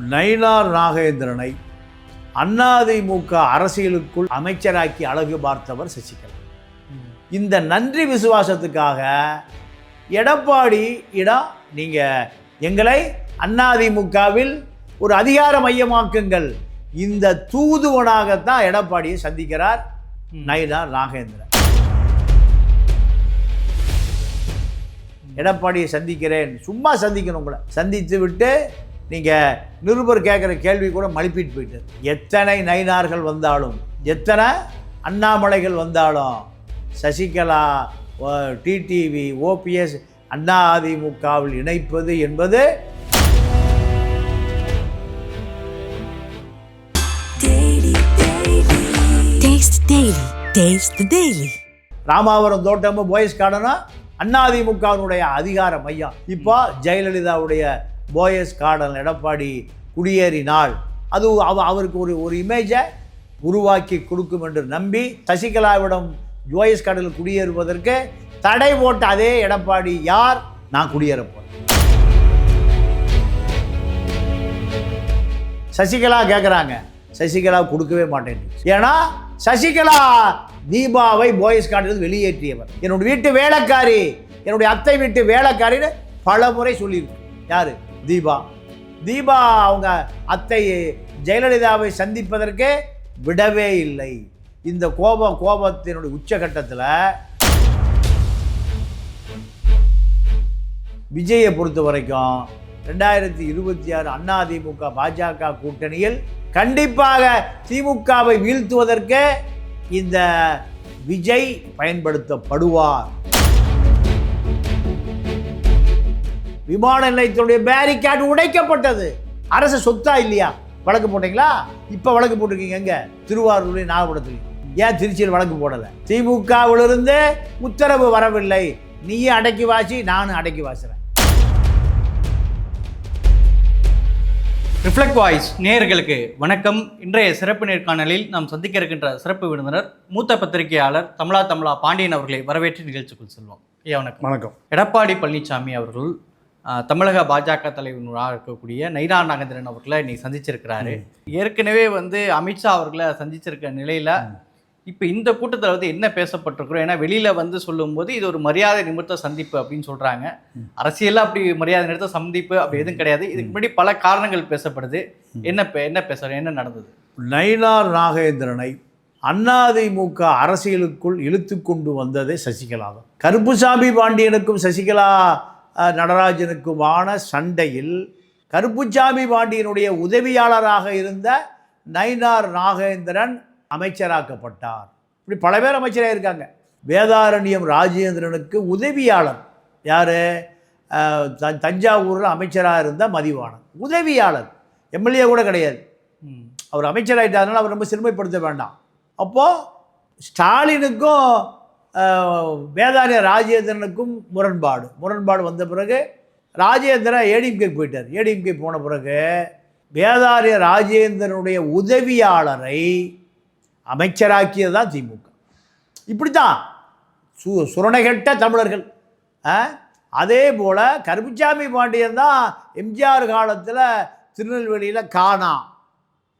நயினார் நாகேந்திரனை அதிமுக அரசியலுக்குள் அமைச்சராக்கி அழகு பார்த்தவர் சசிகலா. இந்த நன்றி விசுவாசத்துக்காக எடப்பாடி இடம் நீங்கள் எங்களை அதிமுகவில் ஒரு அதிகார மையமாக்குங்கள். இந்த தூதுவனாகத்தான் எடப்பாடியை சந்திக்கிறார் நயினார் நாகேந்திரன். எடப்பாடியை சந்திக்கிறேன். சும்மா சந்திக்கணும் உங்களை. சந்தித்து விட்டு நீங்கள் நிருபர் கேட்குற கேள்வி கூட மழுப்பிட்டு போயிட்டார் எத்தனை நயினார்கள் வந்தாலும் எத்தனை அண்ணாமலைகள் வந்தாலும் சசிகலா டிடிவி ஓபிஎஸ் அண்ணா அதிமுகவில் இணைப்பது என்பது Taste Daily. Taste the Daily. Ramavaram தோட்டமும் Poes கார்டனும் அதிமுகவினுடைய அதிகார மையம் இப்போ ஜெயலலிதாவுடைய போயஸ் கார்டன் எடப்பாடி குடியேறினால் அது அவ அவருக்கு ஒரு ஒரு இமேஜை உருவாக்கி கொடுக்கும் என்று நம்பி சசிகலாவிடம் போயஸ் கார்டனில் குடியேறுவதற்கு தடை போட்ட அதே எடப்பாடி யார்? நான் குடியேறப்போறேன் சசிகலா கேட்குறாங்க சசிகலா கொடுக்கவே மாட்டேன். ஏன்னா சசிகலா தீபாவை போயஸ் கார்டிலிருந்து வெளியேற்றியவர். என்னுடைய வீட்டு வேலைக்காரி என்னுடைய அத்தை வீட்டு வேலைக்காரின்னு பல முறை சொல்லியிருக்கு. யாரு? தீபா. தீபா அவங்க அத்தை ஜெயலலிதாவை சந்திப்பதற்கே விடவே இல்லை. இந்த கோப கோபத்தினுடைய உச்சகட்டத்தில் விஜயை பொறுத்த வரைக்கும் ரெண்டாயிரத்தி இருபத்தி ஆறு அண்ணா திமுக பாஜக கூட்டணியில் கண்டிப்பாக திமுகவை வீழ்த்துவதற்கு இந்த விஜய் பயன்படுத்தப்படுவார். விமான நிலையத்தினுடைய பேரிகார்டு உடைக்கப்பட்டது. அரசு சொத்தா இல்லையா? வழக்கு போட்டீங்களா? இப்போ வழக்கு போட்டிருக்கீங்க எங்க? திருவாரூர்லையும் நாகப்படத்துலையும் ஏன் திருச்சியில் வழக்கு போடலை? திமுகவிலிருந்து உத்தரவு வரவில்லை. நீயே அடக்கி வாசி நானும் அடக்கி வாசுறேன். ரிஃப்ளெக்ட் வாய்ஸ் நேயர்களுக்கு வணக்கம். இன்றைய சிறப்பு நேர்காணலில் நாம் சந்திக்க இருக்கின்ற சிறப்பு விருந்தினர் மூத்த பத்திரிகையாளர் தமிழா தமிழா பாண்டியன் அவர்களை வரவேற்று நிகழ்ச்சிக்குள் செல்வோம். ஐயா வணக்கம். வணக்கம். எடப்பாடி பழனிசாமி அவர்கள் தமிழக பாஜக தலைவராக இருக்கக்கூடிய நைனா நாகேந்திரன் அவர்களை இன்னைக்கு சந்திச்சிருக்கிறாரு. ஏற்கனவே வந்து அமித்ஷா அவர்களை சந்திச்சிருக்க நிலையில இப்போ இந்த கூட்டத்தில் வந்து என்ன பேசப்பட்டிருக்கிறோம்? ஏன்னா வெளியில வந்து சொல்லும்போது இது ஒரு மரியாதை நிமித்த சந்திப்பு அப்படின்னு சொல்றாங்க. அரசியல்ல அப்படி மரியாதை நிமித்த சந்திப்பு அப்படி எதுவும் கிடையாது. இதுக்கு முன்னாடி பல காரணங்கள் பேசப்படுது. என்ன பே- என்ன பேசுறோம் என்ன நடந்தது? நயினார் நாகேந்திரனை அதிமுக அரசியலுக்குள் இழுத்து கொண்டு வந்ததே சசிகலா தான். கருப்புசாமி பாண்டியனுக்கும் சசிகலா நடராஜனுக்குமான சண்டையில் கருப்புசாமி பாண்டியனுடைய உதவியாளராக இருந்த நயினார் நாகேந்திரன் அமைச்சராக்கப்பட்டார். இப்படி பல பேர் அமைச்சராக இருக்காங்க. வேதாரண்யம் ராஜேந்திரனுக்கு உதவியாளர் யார்? தஞ்சாவூரில் அமைச்சராக இருந்த மதிவாணன். உதவியாளர். எம்எல்ஏ கூட கிடையாது. அவர் அமைச்சராயிட்டாருனால அவர் ரொம்ப சிறுமைப்படுத்த வேண்டாம். அப்போது ஸ்டாலினுக்கும் வேதாரிய ராஜேந்திரனுக்கும் முரண்பாடு. முரண்பாடு வந்த பிறகு ராஜேந்திரன் ஏடிஎம்கே போயிட்டார். ஏடிஎம்கே போன பிறகு வேதாரிய ராஜேந்திரனுடைய உதவியாளரை அமைச்சராக்கியது தான் திமுக இப்படி தான் சு சுரணைகட்ட தமிழர்கள்? அதே போல் கருப்புச்சாமி பாண்டியன் தான் எம்ஜிஆர் காலத்தில் திருநெல்வேலியில் காணா.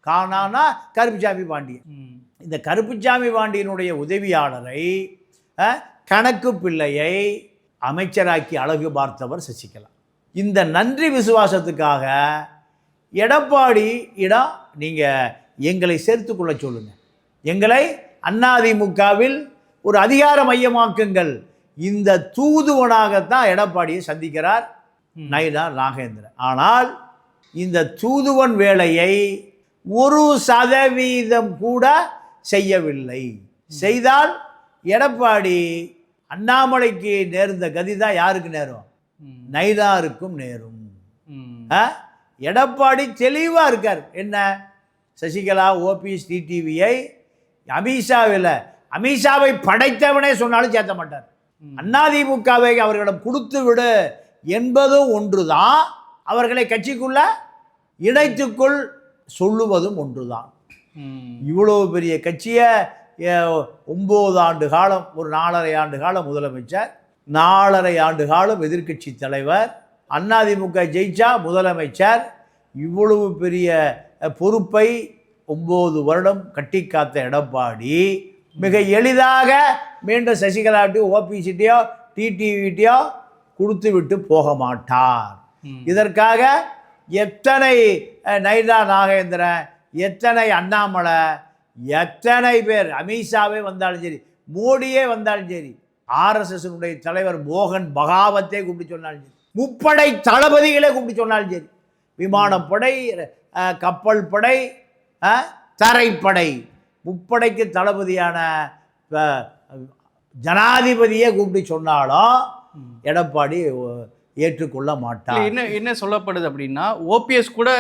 காணானா கருப்புச்சாமி பாண்டியன். இந்த கருப்புச்சாமி பாண்டியனுடைய உதவியாளரை கணக்கு பிள்ளையை அமைச்சராக்கி அழகு பார்த்தவர் சசிகலா. இந்த நன்றி விசுவாசத்துக்காக எடப்பாடி இடம் நீங்கள் எங்களை சேர்த்துக்கொள்ள சொல்லுங்க. எங்களை அதிமுகவில் ஒரு அதிகார மையமாக்குங்கள். இந்த தூதுவனாகத்தான் எடப்பாடியை சந்திக்கிறார் நயினார் நாகேந்திரன். ஆனால் இந்த தூதுவன் வேலையை ஒரு சதவீதம் கூட செய்யவில்லை. செய்தால் எடப்பாடி அண்ணாமலைக்கு நேர்ந்த கதி தான் யாருக்கு நேரும்? ம். நைனாருக்கும் நேரும்? எடப்பாடி தெளிவாக இருக்கார். என்ன? சசிகலா ஓபிஎஸ் டிடிவியை அமித்ஷாவில் அமித்ஷாவை படைத்தவனே சொன்னாலும் சேர்த்த மாட்டார். அதிமுகவை அவர்களிடம் கொடுத்து விடு என்பதும் ஒன்றுதான். அவர்களை கட்சிக்குள்ள இணைத்துக்குள் சொல்லுவதும் ஒன்றுதான். ம். இவ்வளோ பெரிய கட்சியை ஒம்பது ஆண்டு காலம் ஒரு நாலரை ஆண்டு காலம் முதலமைச்சர். நாலரை ஆண்டு காலம் எதிர்க்கட்சி தலைவர். அதிமுக ஜெயிச்சா முதலமைச்சர். இவ்வளவு பெரிய பொறுப்பை ஒம்பது வருடம் கட்டி காத்த எடப்பாடி. மிக எளிதாக மீண்டும் சசிகலாட்டையோ ஓபிசிட்டியோ டிடிவிட்டியோ கொடுத்து விட்டு போக மாட்டார். இதற்காக எத்தனை நைனா நாகேந்திரன் எத்தனை அண்ணாமலை எத்தனை பேர் அமித்ஷாவே வந்தாலும் சரி மோடியே வந்தாலும் சரி ஆர்எஸ்எஸ்னுடைய தலைவர் மோகன் பகாவத்தை கூப்பிட்டு சொன்னாலும் சரி முப்படை தளபதிகளே கூப்பிட்டு சொன்னாலும் சரி விமானப்படை கப்பல் படை தரைப்படை முப்படைக்கு தளபதியான ஜனாதிபதியே கூப்பிட்டு சொன்னாலும் எடப்பாடி ஏற்றுக்கொள்ள மாட்டார். என்ன என்ன சொல்லப்படுது அப்படின்னா ஓபிஎஸ் கூட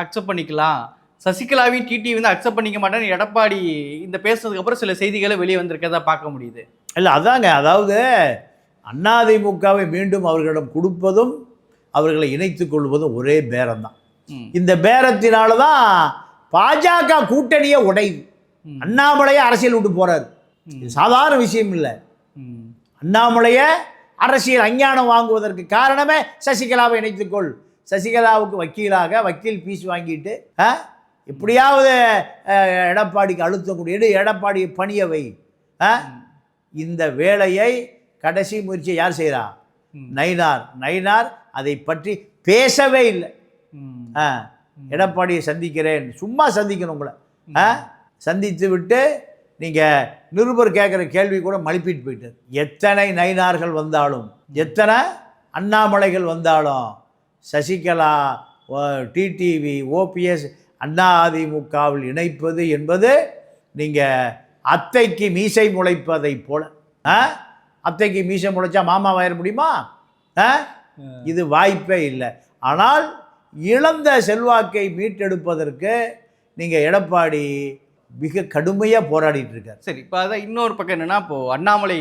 அக்செப்ட் பண்ணிக்கலாம். சசிகலாவையும் டிடி வந்து அக்செப்ட் பண்ணிக்க மாட்டேன்னு எடப்பாடி இந்த பேசுனதுக்கு அப்புறம் சில செய்திகளை வெளியே வந்திருக்கதா பார்க்க முடியுது. இல்லை அதாங்க. அதாவது அதிமுகவை மீண்டும் அவர்களிடம் கொடுப்பதும் அவர்களை இணைத்துக் கொள்வதும் ஒரே பேரம்தான். ம். இந்த பேரத்தினால தான் பாஜக கூட்டணியே உடையுது. அண்ணாமலையே அரசியல் விட்டு போறாரு. இது சாதாரண விஷயம் இல்லை. அண்ணாமலையை அரசியல் அஞ்ஞானம் வாங்குவதற்கு காரணமே சசிகலாவை இணைத்துக்கொள் சசிகலாவுக்கு வக்கீலாக வக்கீல் ஃபீஸ் வாங்கிட்டு எப்படியாவது எடப்பாடிக்கு அழுத்தம் கூடிய எடப்பாடி பணிய வை. ஆ? இந்த வேலையை கடைசி முயற்சியை யார் செய்கிறா. நயினார். நயினார் அதை பற்றி பேசவே இல்லை. எடப்பாடியை சந்திக்கிறேன். சும்மா சந்திக்கணும் உங்களை. சந்தித்து விட்டு நீங்கள் நிருபர் கேட்குற கேள்வி கூட மழுப்பிட்டு போயிட்டார். எத்தனை நயினார்கள் வந்தாலும் எத்தனை அண்ணாமலைகள் வந்தாலும் சசிகலா டிடிவி ஓபிஎஸ் அண்ணா அதிமுகவில் இணைப்பது என்பது நீங்கள் அத்தைக்கு மீசை முளைப்பதை போல. ஆ? அத்தைக்கு மீசை முளைச்சா மாமா வாயிட முடியுமா? ஆ? இது வாய்ப்பே இல்லை. ஆனால் இழந்த செல்வாக்கை மீட்டெடுப்பதற்கு நீங்கள் எடப்பாடி மிக கடுமையாக போராடிட்டு இருக்கார். சரி இப்போ அதான் இன்னொரு பக்கம் என்னன்னா இப்போ அண்ணாமலை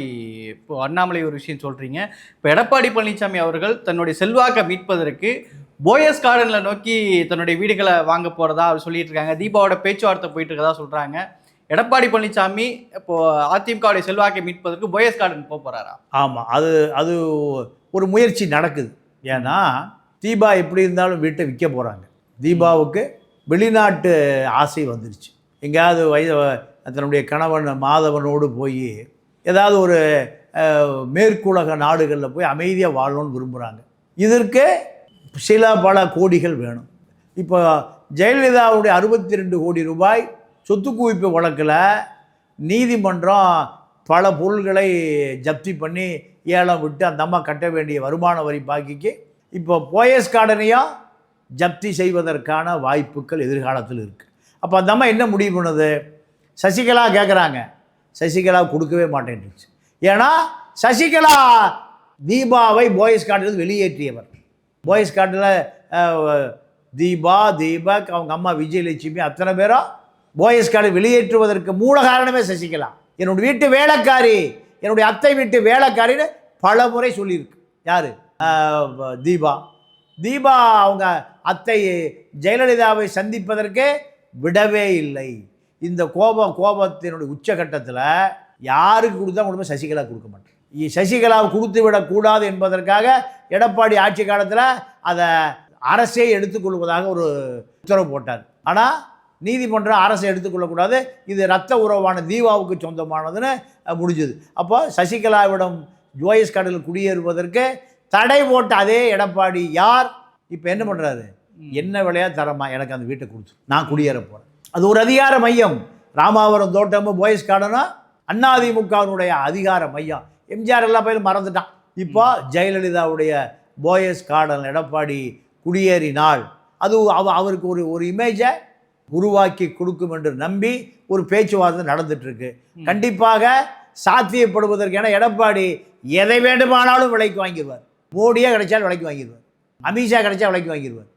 இப்போ அண்ணாமலை ஒரு விஷயம் சொல்றீங்க. இப்போ எடப்பாடி பழனிசாமி அவர்கள் தன்னுடைய செல்வாக்கை மீட்பதற்கு போயஸ் கார்டனில் நோக்கி தன்னுடைய வீடுகளை வாங்க போகிறதா அவர் சொல்லிட்டு இருக்காங்க தீபாவோட பேச்சுவார்த்தை போயிட்டு இருக்கதா சொல்கிறாங்க எடப்பாடி பழனிசாமி இப்போது அதிமுகவுடைய செல்வாக்கை மீட்பதற்கு போயஸ் கார்டன் போக போகிறாரா ஆமாம் அது அது ஒரு முயற்சி நடக்குது. ஏன்னா தீபா எப்படி இருந்தாலும் வீட்டை விற்க போகிறாங்க தீபாவுக்கு வெளிநாட்டு ஆசை வந்துருச்சு. எங்கேயாவது வயது தன்னுடைய கணவன் மாதவனோடு போய் ஏதாவது ஒரு மேற்குலக நாடுகளில் போய் அமைதியாக வாழணும்னு விரும்புகிறாங்க இதற்கு சில பல கோடிகள் வேணும். இப்போ ஜெயலலிதாவுடைய அறுபத்தி ரெண்டு கோடி ரூபாய் சொத்து குவிப்பு வழக்கில் நீதிமன்றம் பல பொருள்களை ஜப்தி பண்ணி ஏலம் விட்டு அந்த அம்மா கட்ட வேண்டிய வருமான வரி பாக்கிக்கு இப்போ போயஸ் கார்டனையும் ஜப்தி செய்வதற்கான வாய்ப்புகள் எதிர்காலத்தில் இருக்குது அப்போ அந்த அம்மா என்ன முடிவு பண்ணுது? சசிகலா கேட்குறாங்க சசிகலா கொடுக்கவே மாட்டேன்ருச்சு ஏன்னா சசிகலா தீபாவை போயஸ் கார்டிலிருந்து வெளியேற்றியவர். போயஸ் கார்டில் தீபா தீபக் அவங்க அம்மா விஜயலட்சுமி அத்தனை பேரும் போயஸ் கார்டு வெளியேற்றுவதற்கு மூல காரணமே சசிகலா. என்னுடைய வீட்டு வேலைக்காரி என்னுடைய அத்தை வீட்டு வேலைக்காரின்னு பல முறை சொல்லியிருக்கு. யார்? தீபா. தீபா அவங்க அத்தை ஜெயலலிதாவை சந்திப்பதற்கு விடவே இல்லை. இந்த கோபம் கோபத்தினுடைய உச்சகட்டத்தில் யாருக்கு கொடுத்தா கொடுப்போம் சசிகலா கொடுக்க மாட்டேன் சசிகலாவை கொடுத்து விடக்கூடாது என்பதற்காக எடப்பாடி ஆட்சி காலத்தில் அதை அரசே எடுத்துக்கொள்வதாக ஒரு உத்தரவு போட்டார். ஆனால் நீதிமன்றம் அரசை எடுத்துக்கொள்ளக்கூடாது. இது ரத்த உறவான தீபாவுக்கு சொந்தமானதுன்னு முடிஞ்சுது. அப்போ சசிகலாவிடம் ஜோயஸ் கடலில் குடியேறுவதற்கு தடை போட்ட அதே எடப்பாடி யார்? இப்போ என்ன பண்ணுறாரு என்ன விலையா தரமா? எனக்கு அந்த வீட்டை கொடுத்து. நான் குடியேற போகிறேன் அது ஒரு அதிகார மையம். ராமாவரம் தோட்டமும் போயஸ் கார்டனும் அதிமுகவினுடைய அதிகார மையம். எம்ஜிஆர் எல்லா பேரும் மறந்துட்டான். இப்போ ஜெயலலிதாவுடைய போயஸ் கார்டன் எடப்பாடி குடியேறினால் அது அவ அவருக்கு ஒரு ஒரு இமேஜை உருவாக்கி கொடுக்கும் என்று நம்பி ஒரு பேச்சுவார்த்தை நடந்துட்டு இருக்கு கண்டிப்பாக சாத்தியப்படுவதற்கு ஏன்னா எடப்பாடி எதை வேண்டுமானாலும் விலைக்கு வாங்கிடுவார். மோடியே கிடைச்சாலும் விலைக்கு வாங்கிடுவார். அமித்ஷா கிடைச்சா விலைக்கு வாங்கிடுவார்?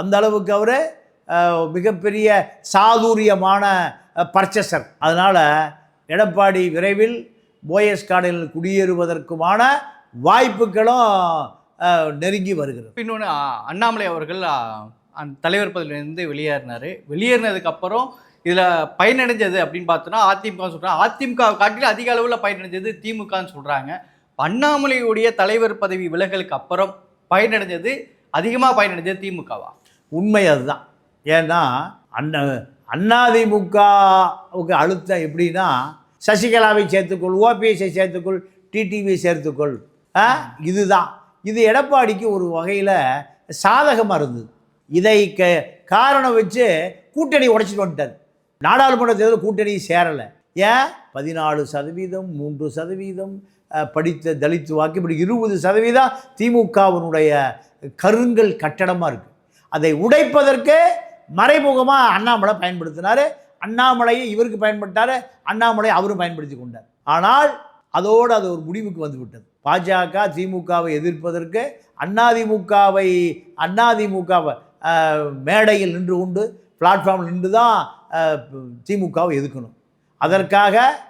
அந்த அளவுக்கு அவர் மிகப்பெரிய சாதுரியமான பர்ச்சசர். அதனால் எடப்பாடி விரைவில் போயஸ் கார்டனில் குடியேறுவதற்குமான வாய்ப்புகளும் நெருங்கி வருகிறது. இன்னொன்று அண்ணாமலை அவர்கள் அந்த தலைவர் பதவியிலிருந்து வெளியேறினார். வெளியேறினதுக்கு அப்புறம் இதில் பயனடைஞ்சது அப்படின்னு பார்த்தோன்னா அதிமுக சொல்கிறாங்க அதிமுக காட்டிலும் அதிக அளவில் பயனடைஞ்சது திமுகன்னு சொல்கிறாங்க அண்ணாமலையுடைய தலைவர் பதவி விலகலுக்கு அப்புறம் பயனடைஞ்சது அதிகமாக பயனடைஞ்சது திமுகவா? உண்மை அதுதான். ஏன்னா அண்ணா அதிமுகவுக்கு அழுத்தம் எப்படின்னா சசிகலாவை சேர்த்துக்கொள் ஓபிஎஸ்ஐ சேர்த்துக்கொள் டிடிவியை சேர்த்துக்கொள். ஆ, இதுதான். இது எடப்பாடிக்கு ஒரு வகையில் சாதகமாக இருந்தது. இதை க காரணம் வச்சு கூட்டணி உடைச்சிட்டு வந்துட்டார். நாடாளுமன்ற தேர்தல் கூட்டணி சேரலை. ஏன்? பதினாலு சதவீதம் மூன்று சதவீதம் படித்த தலித்து வாக்கு இப்படி இருபது சதவீதம் திமுகவினுடைய கருங்கல் கட்டடமாக இருக்குது அதை உடைப்பதற்கு மறைமுகமாக அண்ணாமலை பயன்படுத்தினார். அண்ணாமலையை இவருக்கு பயன்பட்டார் அண்ணாமலை அவரும் பயன்படுத்தி கொண்டார். ஆனால் அதோடு அது ஒரு முடிவுக்கு வந்து விட்டது. பாஜக திமுகவை எதிர்ப்பதற்கு அதிமுகவை அதிமுகவை மேடையில் நின்று கொண்டு பிளாட்ஃபார்மில் நின்று தான் திமுகவை எதிர்க்கணும். அதற்காக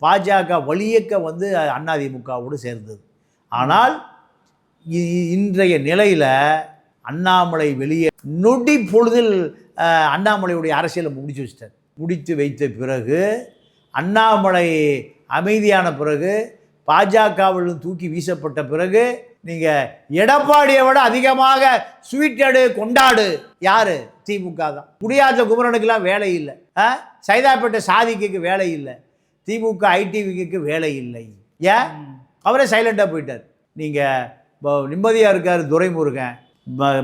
பாஜக வழியக்க வந்து அதிமுகவோடு சேர்ந்தது. ஆனால் இ- இன்றைய நிலையில் அண்ணாமலை வெளியே நொடி பொழுதில் அண்ணாமலையுடைய அரசியலை முடிச்சு வச்சிட்டார். முடித்து வைத்த பிறகு அண்ணாமலை அமைதியான பிறகு பாஜகவிலும் தூக்கி வீசப்பட்ட பிறகு நீங்கள் எடப்பாடியை விட அதிகமாக ஸ்வீட் எடு கொண்டாடு. யார்? திமுக தான். குடியாத்த குமரனுக்கெல்லாம் வேலை இல்லை. ஆ சைதாப்பேட்டை சாதிக்கு வேலை இல்லை. திமுக ஐடிவிக்கு வேலை இல்லை. ஏன்? அவரே சைலண்டாக போயிட்டார். நீங்கள் நிம்மதியாக இருக்கார் துரைமுருகன்.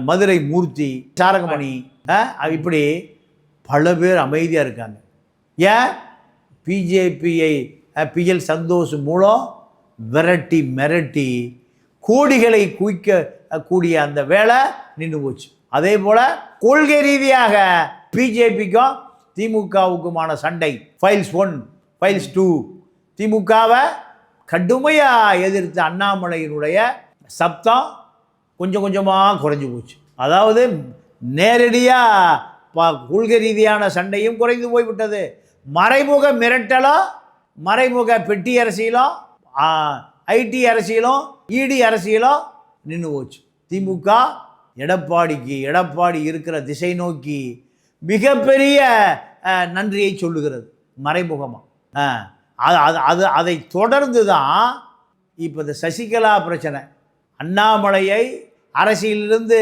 மதுரை மூர்த்தி சாரகமணி ஆ, இப்படி பல பேர் அமைதியாக இருக்காங்க. ஏன்? பிஜேபியை பிஎல் சந்தோஷ் மூலம் விரட்டி மிரட்டி கோடிகளை குவிக்க கூடிய அந்த வேலை நின்று போச்சு. அதே போல் கொள்கை ரீதியாக பிஜேபிக்கும் திமுகவுக்குமான சண்டை ஃபைல்ஸ் ஒன் ஃபைல்ஸ் டூ திமுகவை கடுமையாக எதிர்த்த அண்ணாமலையினுடைய சப்தம் கொஞ்சம் கொஞ்சமாக குறைஞ்சி போச்சு. அதாவது நேரடியாக ப கொள்கை ரீதியான சண்டையும் குறைந்து போய்விட்டது. மறைமுக மிரட்டலும் மறைமுக பெட்டி அரசியலும் ஐடி அரசியலும் இடி அரசியலும் நின்று போச்சு. திமுக எடப்பாடிக்கு எடப்பாடி இருக்கிற திசை நோக்கி மிகப்பெரிய நன்றியை சொல்லுகிறது மறைமுகமாக அது அது அது அதை தொடர்ந்து தான் இப்போ இந்த சசிகலா பிரச்சனை அண்ணாமலையை அரசியலிருந்து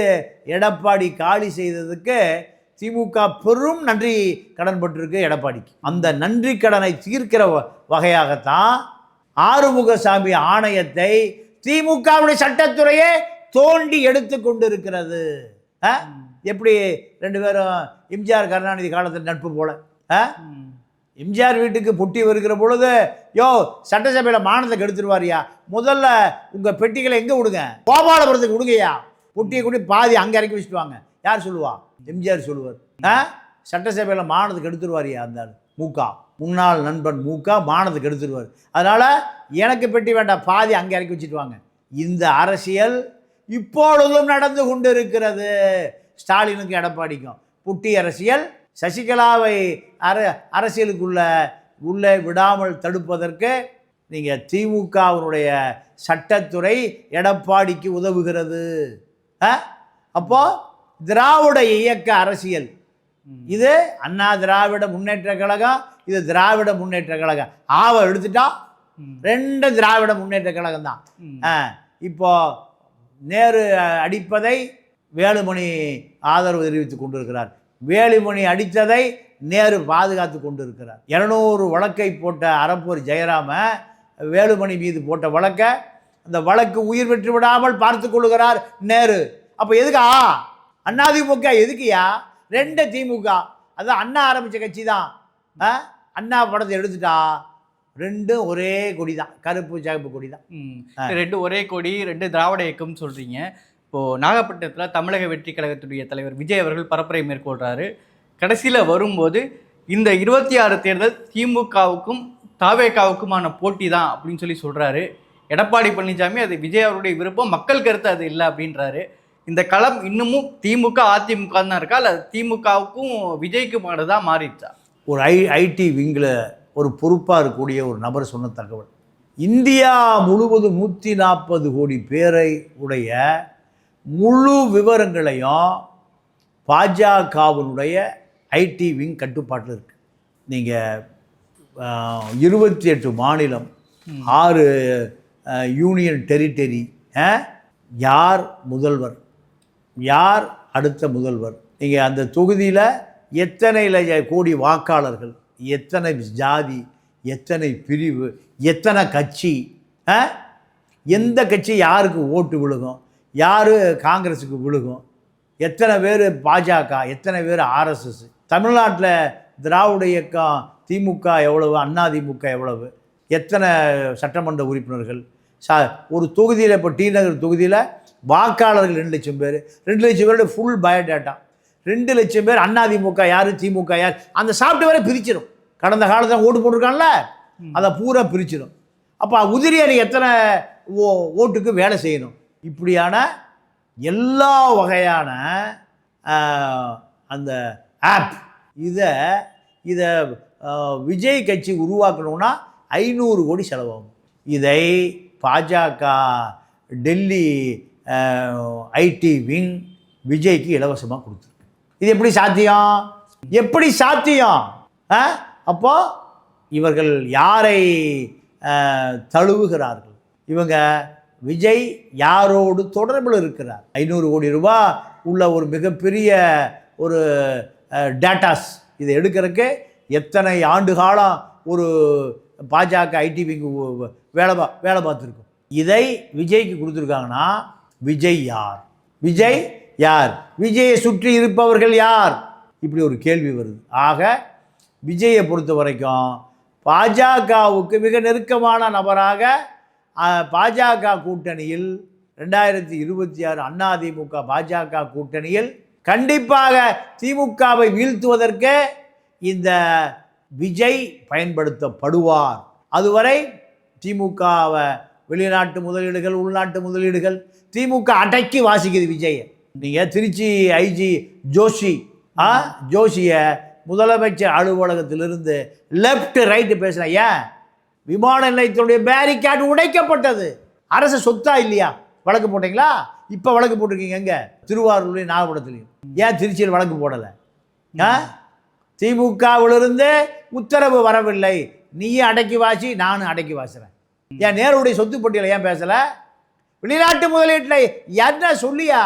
எடப்பாடி காலி செய்ததுக்கு திமுக பெரும் நன்றி கடன் பட்டிருக்கு எடப்பாடிக்கு. அந்த நன்றி கடனை தீர்க்கிற வகையாகத்தான் ஆறுமுகசாமி ஆணையத்தை திமுகவுடைய சட்டத்துறையே தோண்டி எடுத்து கொண்டு இருக்கிறது? எப்படி ரெண்டு பேரும் எம்ஜிஆர் கருணாநிதி காலத்தில் நட்பு போல? எம்ஜிஆர் வீட்டுக்கு பொட்டி வருகிற பொழுது யோ சட்டசபையில் மானத்தை கெடுத்துருவாரியா முதல்ல உங்கள் பெட்டிகளை எங்கே விடுங்க? கோபாலபுரத்துக்கு விடுங்கய்யா. பொட்டியை கூட பாதி அங்கே இறக்கி வச்சுட்டு வாங்க யார் சொல்லுவா? எம்ஜிஆர் சொல்லுவார். ஆ? சட்டசபையில் மானத்தை கெடுத்துருவாரியா அந்த மூக்கா. முன்னாள் நண்பன் மூக்கா மானத்தை கெடுத்துருவார். அதனால் எனக்கு பெட்டி வேண்டாம் பாதி அங்கே இறக்கி வச்சுட்டு வாங்க இந்த அரசியல் இப்பொழுதும் நடந்து கொண்டு இருக்கிறது ஸ்டாலினுக்கும் எடப்பாடிக்கும். புட்டி அரசியல் சசிகலாவை அர அரசியலுக்குள்ள உள்ளே விடாமல் தடுப்பதற்கு நீங்கள் திமுகவினுடைய சட்டத்துறை எடப்பாடிக்கு உதவுகிறது. ஆ? அப்போ திராவிட இயக்க அரசியல். இது அண்ணா திராவிட முன்னேற்ற கழகம் இது திராவிட முன்னேற்ற கழகம். ஆவ எடுத்துட்டா ரெண்டு திராவிட முன்னேற்ற கழகம் தான். இப்போ நேரு அடிப்பதை வேலுமணி ஆதரவு தெரிவித்துக் கொண்டிருக்கிறார். வேலுமணி அடித்ததை நேரு பாதுகாத்து கொண்டு இருக்கிறார் இரநூறு வழக்கை போட்ட அறப்பூர் ஜெயராம வேலுமணி மீது போட்ட வழக்கை அந்த வழக்கு உயிர் பெற்று விடாமல் பார்த்து கொள்கிறார் நேரு. அப்போ எதுக்கா? அண்ணாதிமுக எதுக்குயா ரெண்டு திமுக. அதான் அண்ணா ஆரம்பித்த கட்சி தான் ஆ? அண்ணா படத்தை எடுத்துட்டா ரெண்டும் ஒரே கொடி தான் கருப்பு சிகப்பு கொடி தான் ரெண்டும் ரெண்டு ஒரே கொடி ரெண்டு திராவிட இயக்கம்னு சொல்கிறீங்க இப்போது நாகப்பட்டினத்தில் தமிழக வெற்றி கழகத்துடைய தலைவர் விஜய் அவர்கள் பரப்புரை மேற்கொள்கிறாரு கடைசியில் வரும்போது இந்த இருபத்தி ஆறு தேர்தல் திமுகவுக்கும் தாவேகாவுக்குமான போட்டி தான் அப்படின்னு சொல்லி சொல்கிறாரு எடப்பாடி பழனிசாமி அது விஜய் அவருடைய விருப்பம் மக்கள் கருத்து அது இல்லை அப்படின்றாரு. இந்த களம் இன்னமும் திமுக அதிமுக தான் இருக்கா? இல்லை திமுகவுக்கும் விஜய்க்குமானது தான் மாறிடுச்சா? ஒரு ஐ ஐடி விங்கில் ஒரு பொறுப்பாக இருக்கக்கூடிய ஒரு நபர் சொன்ன தகவல். இந்தியா முழுவதும் நூற்றி நாற்பது கோடி பேரை உடைய முழு விவரங்களையும் பாஜகவினுடைய ஐடி விங் கட்டுப்பாட்டில் இருக்குது நீங்கள் இருபத்தி எட்டு மாநிலம் ஆறு யூனியன் டெரிட்டரி யார் முதல்வர்? யார் அடுத்த முதல்வர்? நீங்கள் அந்த தொகுதியில் எத்தனை கோடி வாக்காளர்கள் எத்தனை ஜாதி எத்தனை பிரிவு எத்தனை கட்சி? எந்த கட்சி யாருக்கு ஓட்டு விழுகும்? யார் காங்கிரஸுக்கு விழுகும்? எத்தனை பேர் பாஜக எத்தனை பேர் ஆர்எஸ்எஸ்? தமிழ்நாட்டில் திராவிட இயக்கம் திமுக எவ்வளவு அதிமுக எவ்வளவு? எத்தனை சட்டமன்ற உறுப்பினர்கள்? ச ஒரு தொகுதியில் இப்போ டி நகர் தொகுதியில் வாக்காளர்கள் ரெண்டு லட்சம் பேர். ரெண்டு லட்சம் பேரோட ஃபுல் பயோடேட்டா ரெண்டு லட்சம் பேர் அதிமுக யார் திமுக யார்? அந்த சாஃப்ட்வேரை பிரிச்சிடும் கடந்த காலத்தில் ஓட்டு போட்டிருக்கான்ல அதை பூரா பிரிச்சிடும் அப்போ உதிரி அணி எத்தனை ஓ ஓட்டுக்கு வேலை செய்யணும்? இப்படியான எல்லா வகையான அந்த ஆப். இதை இதை விஜய் கட்சி உருவாக்கணும்னா ஐநூறு கோடி செலவாகும். இதை பாஜக டெல்லி ஐடி விங் விஜய்க்கு இலவசமாக கொடுத்துருக்கு. இது எப்படி சாத்தியம்? எப்படி சாத்தியம்? அப்போ இவர்கள் யாரை தழுவுகிறார்கள்? இவங்க விஜய் யாரோடு தொடர்பில் இருக்கிறார்? ஐநூறு கோடி ரூபாய் உள்ள ஒரு மிகப்பெரிய ஒரு டேட்டாஸ் இதை எடுக்கிறதுக்கு எத்தனை ஆண்டு காலம் ஒரு பாஜக ஐடி வேலை பா வேலை பார்த்துருக்கும். இதை விஜய்க்கு கொடுத்துருக்காங்கன்னா விஜய் யார்? விஜய் யார்? விஜயை சுற்றி இருப்பவர்கள் யார்? இப்படி ஒரு கேள்வி வருது. ஆக விஜயை பொறுத்த வரைக்கும் பாஜகவுக்கு மிக நெருக்கமான நபராக பாஜக கூட்டணியில் ரெண்டாயிரத்தி இருபத்தி ஆறு அதிமுக பாஜக கூட்டணியில் கண்டிப்பாக திமுகவை வீழ்த்துவதற்கு இந்த விஜய் பயன்படுத்தப்படுவார். அதுவரை திமுகவை வெளிநாட்டு முதலீடுகள் உள்நாட்டு முதலீடுகள் திமுக அடக்கி வாசிக்குது விஜயை நீங்கள் திருச்சி ஐஜி ஜோஷி ஆ ஜோஷியை முதலமைச்சர் அலுவலகத்திலிருந்து லெஃப்ட் ரைட்டு பேசுகிறேன் ஏன்? விமான நிலையத்தினுடைய பேரிகேட் உடைக்கப்பட்டது. அரசு சொத்தா இல்லையா? வழக்கு போட்டீங்களா? இப்போ வழக்கு போட்டிருக்கீங்க எங்கே? திருவாரூர்லையும் நாகப்படத்துலையும் ஏன் திருச்சியில் வழக்கு போடலை? ஆ? திமுகவிலிருந்து உத்தரவு வரவில்லை. நீயே அடக்கி வாசி நானும் அடக்கி வாசுறேன். ஏன் நேருடைய சொத்து பட்டியலை ஏன் பேசலை? வெளிநாட்டு முதலீட்டில் என்ன சொல்லியா?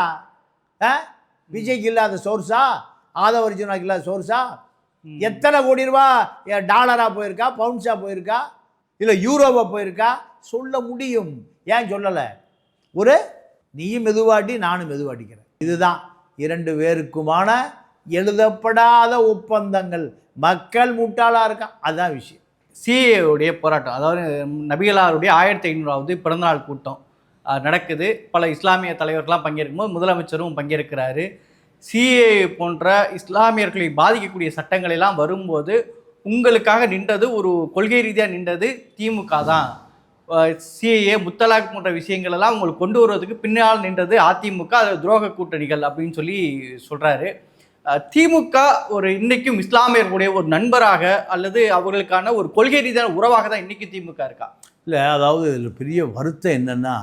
ஆ? விஜய்க்கு இல்லாத சோர்ஸா ஆதவ அர்ஜுனாக்கு இல்லாத சோர்ஸா எத்தனை கோடி ரூபா டாலராக போயிருக்கா? பவுன்ஸாக போயிருக்கா? இல்லை யூரோவை போயிருக்கா? சொல்ல முடியும். ஏன் சொல்லலை? ஒரு நீயும் மெதுவாட்டி நானும் மெதுவாட்டிக்கிறேன் இதுதான் இரண்டு பேருக்குமான எழுதப்படாத ஒப்பந்தங்கள். மக்கள் முட்டாளாக இருக்கான் அதுதான் விஷயம். சிஏவுடைய போராட்டம். அதாவது நபிகளாருடைய ஆயிரத்தி ஐநூறாவது பிறந்தநாள் கூட்டம் நடக்குது. பல இஸ்லாமிய தலைவர்கள்லாம் பங்கேற்கும்போது முதலமைச்சரும் பங்கேற்கிறாரு. சிஏ போன்ற இஸ்லாமியர்களை பாதிக்கக்கூடிய சட்டங்களெல்லாம் வரும்போது உங்களுக்காக நின்றது ஒரு கொள்கை ரீதியாக நின்றது திமுக தான். சிஏஏ முத்தலாக் போன்ற விஷயங்கள் எல்லாம் உங்களுக்கு கொண்டு வருவதுக்கு பின்னால் நின்றது அதிமுக அது துரோக கூட்டணிகள் அப்படின்னு சொல்லி சொல்கிறாரு திமுக ஒரு இன்றைக்கும் இஸ்லாமியர்களுடைய ஒரு நண்பராக அல்லது அவர்களுக்கான ஒரு கொள்கை ரீதியான உறவாக தான் இன்றைக்கும் திமுக இருக்கா? இல்லை அதாவது இதில் பெரிய வருத்தம் என்னன்னா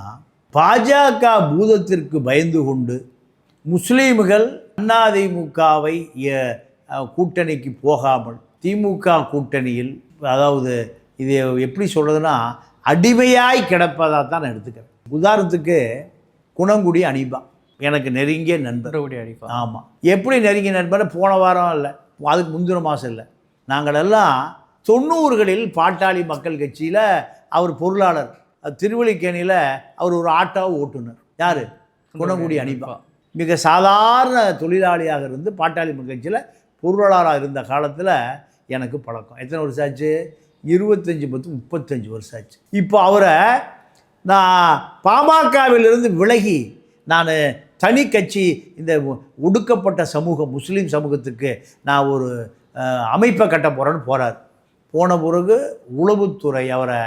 பாஜக பூதத்திற்கு பயந்து கொண்டு முஸ்லீம்கள் அதிமுகவை கூட்டணிக்கு போகாமல் திமுக கூட்டணியில் அதாவது இது எப்படி சொல்கிறதுனா அடிமையாய் கிடப்பதாக தான் நான் எடுத்துக்கிறேன். உதாரணத்துக்கு குணங்குடி அனிபா எனக்கு நெருங்கிய நண்பர். மறுபடியும் அடிப்பா ஆமாம் எப்படி நெருங்கிய நண்பர் போன வாரம் இல்லை அதுக்கு முந்தின மாதம் இல்லை. நாங்கள் எல்லாம் தொண்ணூறுகளில் பாட்டாளி மக்கள் கட்சியில் அவர் பொருளாளர். திருவள்ளிக்கேணியில் அவர் ஒரு ஆட்டோ ஓட்டுநர் யார்? குணங்குடி அனிபா. மிக சாதாரண தொழிலாளியாக இருந்து பாட்டாளி மக்கள் கட்சியில் பொருளாளராக இருந்த காலத்தில் எனக்கு பழக்கம். எத்தனை வருஷம் ஆச்சு? இருபத்தஞ்சி பத்து முப்பத்தஞ்சு வருஷம் ஆச்சு. இப்போ அவரை நான் பாமகவிலிருந்து விலகி நான் தனி கட்சி இந்த ஒடுக்கப்பட்ட சமூகம் முஸ்லீம் சமூகத்துக்கு நான் ஒரு அமைப்பை கட்ட போகிறேன்னு போகிறார் போன பிறகு உளவுத்துறை அவரை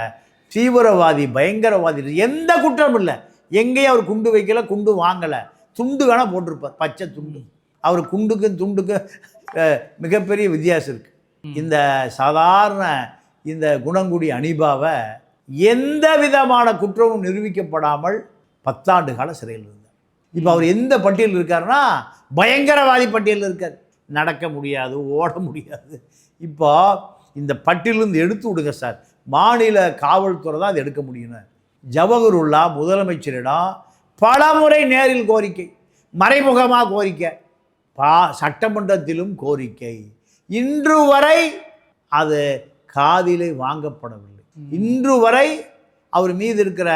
தீவிரவாதி பயங்கரவாதி எந்த குற்றமும் இல்லை. எங்கேயும் அவர் குண்டு வைக்கல குண்டு வாங்கலை. துண்டு வேணால் போட்டிருப்பார் பச்சை துண்டு. அவர் குண்டுக்கும் துண்டுக்கும் மிகப்பெரிய வித்தியாசம் இருக்குது இந்த சாதாரண இந்த குணங்குடி அனிபாவை எந்த விதமான குற்றமும் நிரூபிக்கப்படாமல் பத்தாண்டு கால சிறையில் இருந்தார். இப்போ அவர் எந்த பட்டியலில் இருக்காருன்னா பயங்கரவாதி பட்டியலில் இருக்கார். நடக்க முடியாது ஓட முடியாது. இப்போ இந்த பட்டியலிருந்து எடுத்து விடுங்க சார். மாநில காவல்துறை தான் அதை எடுக்க முடியும் ஜவஹருல்லா முதலமைச்சரிடம் பலமுறை நேரில் கோரிக்கை மறைமுகமாக கோரிக்கை பா சட்டமன்றத்திலும் கோரிக்கை. இன்று வரை அது காதிலே வாங்கப்படவில்லை. இன்று வரை அவர் மீது இருக்கிற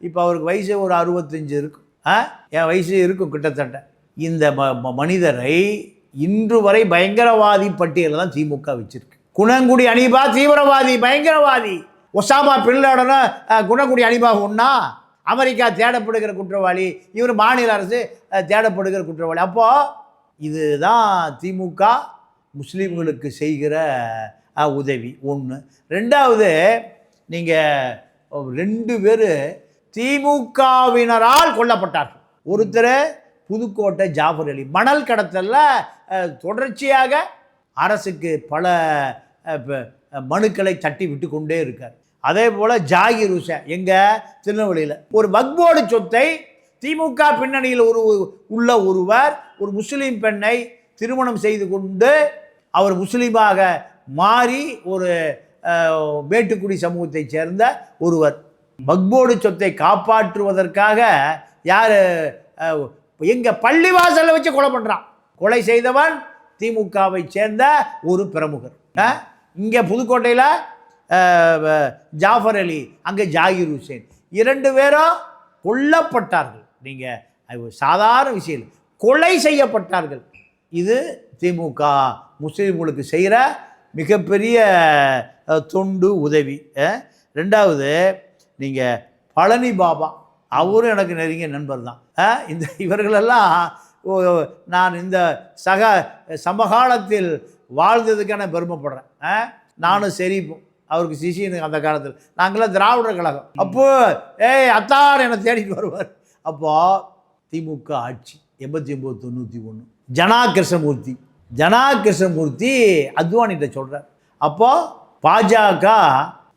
இப்போ அவருக்கு வயசு ஒரு அறுபத்தஞ்சு இருக்கும் ஆ? என் வயசு இருக்கும் கிட்டத்தட்ட. இந்த ம- மனிதரை இன்று வரை பயங்கரவாதி பட்டியலில் தான் திமுக வச்சிருக்கு. குணங்குடி அனிபா தீவிரவாதி பயங்கரவாதி. ஒசாமா பின்லாடனா குணங்குடி அணிபா ஒன்றா அமெரிக்கா தேடப்படுகிற குற்றவாளி. இவர் மாநில அரசு தேடப்படுகிற குற்றவாளி. அப்போது இதுதான் திமுக முஸ்லீம்களுக்கு செய்கிற உதவி. ஒன்று ரெண்டாவது நீங்கள் ரெண்டு பேர் திமுகவினரால் கொல்லப்பட்டார்கள். ஒருத்தர் புதுக்கோட்டை ஜாஃபர் அலி. மணல் கடத்தலில் தொடர்ச்சியாக அரசுக்கு பல மனுக்களை தட்டி விட்டு கொண்டே இருக்கார். அதே போல் ஜாகிர் ஹுசேன் எங்கள் திருநெல்வேலியில். ஒரு வக்போர்டு சொத்தை திமுக பின்னணியில் ஒரு உள்ள ஒருவர் ஒரு முஸ்லீம் பெண்ணை திருமணம் செய்து கொண்டு அவர் முஸ்லீமாக மாறி ஒரு மேட்டுக்குடி சமூகத்தைச் சேர்ந்த ஒருவர். மக்போடு சொத்தை காப்பாற்றுவதற்காக யார் எங்கள் பள்ளிவாசல்ல வச்சு கொலை பண்ணுறான் கொலை செய்தவன் திமுகவை சேர்ந்த ஒரு பிரமுகர். இங்கே புதுக்கோட்டையில் ஜாஃபர் அலி அங்கே ஜாகிர் ஹுசேன். இரண்டு பேரும் கொல்லப்பட்டார்கள். நீங்கள் சாதாரண விஷயம் கொலை செய்யப்பட்டார்கள். இது திமுக. முஸ்லீம்களுக்கு செய்கிற மிகப்பெரிய தொண்டு உதவி. ரெண்டாவது நீங்கள் பழனி பாபா. அவரும் எனக்கு நெருங்கிய நண்பர் தான். இந்த இவர்களெல்லாம் ஓ, நான் இந்த சக சமகாலத்தில் வாழ்ந்ததுக்கான பெருமைப்படுறேன். நானும் செரிப்போம் அவருக்கு சிசின்னு அந்த காலத்தில். நாங்களாம் திராவிடர் கழகம். அப்போ ஏய் அத்தார் என்னை தேடிட்டு வருவார். அப்போ திமுக ஆட்சி எண்பத்தி ஒம்பது தொண்ணூற்றி ஒன்று. ஜனா கிருஷ்ணமூர்த்தி ஜனா கிருஷ்ணமூர்த்தி அத்வானிகிட்ட சொல்கிறார் அப்போது பாஜக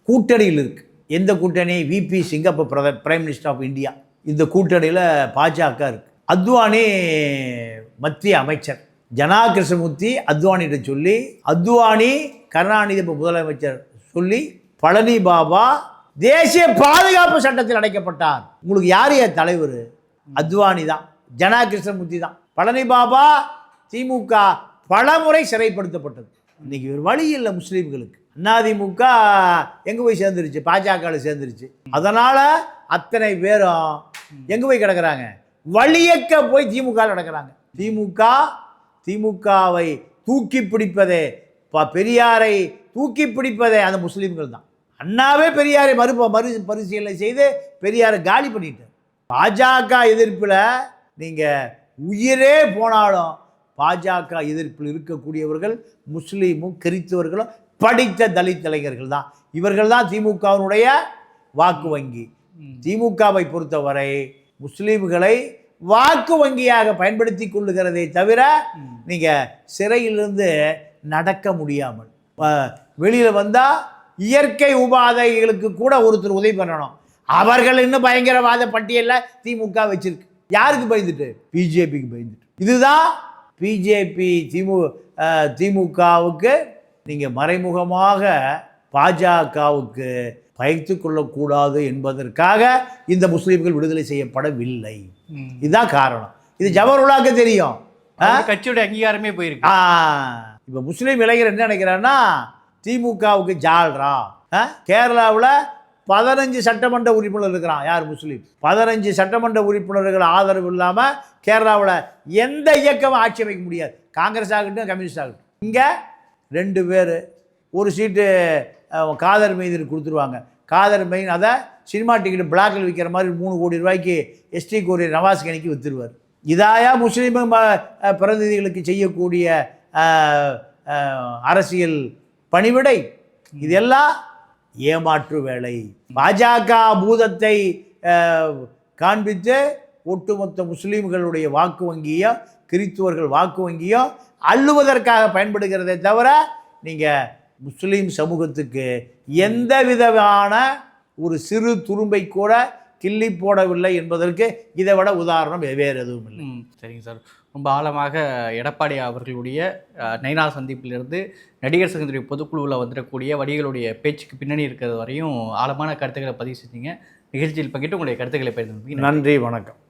கூட்டணியில் இருக்குது எந்த கூட்டணி? விபி சிங் அப்போ பிரத பிரைம் மினிஸ்டர் ஆஃப் இந்தியா இந்த கூட்டணியில் பாஜக இருக்குது அத்வானி மத்திய அமைச்சர். ஜனா கிருஷ்ணமூர்த்தி அத்வானிகிட்ட சொல்லி அத்வானி கருணாநிதி இப்போ முதலமைச்சர் சொல்லி பழனி பாபா தேசிய பாதுகாப்பு சட்டத்தில் அடைக்கப்பட்டார். உங்களுக்கு யார் என் தலைவர்? அத்வானி தான். ஜனா கிருஷ்ணமூர்த்தி தான். பழனி பாபா திமுக பலமுறை சிறைப்படுத்தப்பட்டது. இன்னைக்கு ஒரு வழி இல்லை முஸ்லீம்களுக்கு. அதிமுக எங்கே போய் சேர்ந்துருச்சு? பாஜகவில் சேர்ந்துருச்சு. அதனால் அத்தனை பேரும் எங்கே போய் கிடக்கிறாங்க? வழியக்க போய் திமுக கிடக்கிறாங்க. திமுக திமுகவை தூக்கி பிடிப்பதே ப- பெரியாரை தூக்கி பிடிப்பதே அந்த முஸ்லீம்கள் தான். அண்ணாவே பெரியாரை மறு மறு பரிசீலனை செய்து பெரியாரை காலி பண்ணிட்டார். பாஜக எதிர்ப்பில் நீங்கள் உயிரே போனாலும் பாஜக எதிர்ப்பில் இருக்கக்கூடியவர்கள் முஸ்லீமும் கிறிஸ்தவர்களும் படித்த தலித் இளைஞர்கள் தான். இவர்கள் தான் திமுகவினுடைய வாக்கு வங்கி. திமுகவை பொறுத்தவரை முஸ்லீம்களை வாக்கு வங்கியாக பயன்படுத்தி கொள்ளுகிறதை தவிர நீங்கள் சிறையிலிருந்து நடக்க முடியாமல் வெளியில் வந்தால் இயற்கை உபாதைகளுக்கு கூட ஒருத்தர் உதவி பண்ணணும். அவர்கள் இன்னும் பயங்கரவாத பட்டியலில் திமுக வச்சிருக்கு. யாருக்கு பயந்துட்டு? பிஜேபிக்கு பயந்துட்டு. இதுதான் பிஜேபி திமு திமுகவுக்கு நீங்கள் மறைமுகமாக பாஜகவுக்கு பயத்து கொள்ளக்கூடாது என்பதற்காக இந்த முஸ்லீம்கள் விடுதலை செய்யப்படவில்லை. இதுதான் காரணம். இது ஜவஹர்லாக்கு தெரியும். கட்சியோட அங்கீகாரமே போயிருக்கு. இப்போ முஸ்லீம் இளைஞர் என்ன நினைக்கிறான்னா திமுகவுக்கு ஜால்ரா. கேரளாவில் பதினஞ்சு சட்டமன்ற உறுப்பினர் இருக்கிறான். யார் முஸ்லீம்? பதினஞ்சு சட்டமன்ற உறுப்பினர்கள் ஆதரவு இல்லாமல் கேரளாவில் எந்த இயக்கமும் ஆட்சி அமைக்க முடியாது. காங்கிரஸ் ஆகட்டும் கம்யூனிஸ்ட் ஆகட்டும். இங்கே ரெண்டு பேர் ஒரு சீட்டு காதர் மெய்தீர் கொடுத்துருவாங்க. காதர் மெயின் அதை சினிமா டிக்கெட் பிளாக்கில் விற்கிற மாதிரி மூணு கோடி ரூபாய்க்கு எஸ்டி கோரி நவாஸ் கணிக்கு விற்றுருவார் இதாயா முஸ்லீம் பிரதிநிதிகளுக்கு செய்யக்கூடிய அரசியல் பணிவிடை. இதெல்லாம் ஏமாற்று வேலை. பாஜக பூதத்தை காண்பித்து ஒட்டுமொத்த முஸ்லீம்களுடைய வாக்கு வங்கியும் கிறித்துவர்கள் வாக்கு வங்கியும் அள்ளுவதற்காக பயன்படுகிறதே தவிர நீங்கள் முஸ்லீம் சமூகத்துக்கு எந்த விதமான ஒரு சிறு துரும்பை கூட கிள்ளி போடவில்லை என்பதற்கு இதை விட உதாரணம் வேறு எதுவும் இல்லை. சரிங்க சார். ரொம்ப ஆழமாக எடப்பாடி அவர்களுடைய நைனா சந்திப்பிலிருந்து நடிகர் சங்கத்துடைய பொதுக்குழுவில் வந்துடக்கூடிய வடிகளுடைய பேச்சுக்கு பின்னணி இருக்கிறது வரையும் ஆழமான கருத்துக்களை பதிவு செஞ்சீங்க. நிகழ்ச்சியில் பங்கிட்டு உங்களுடைய கருத்துக்களை பகிர்ந்து நன்றி வணக்கம்.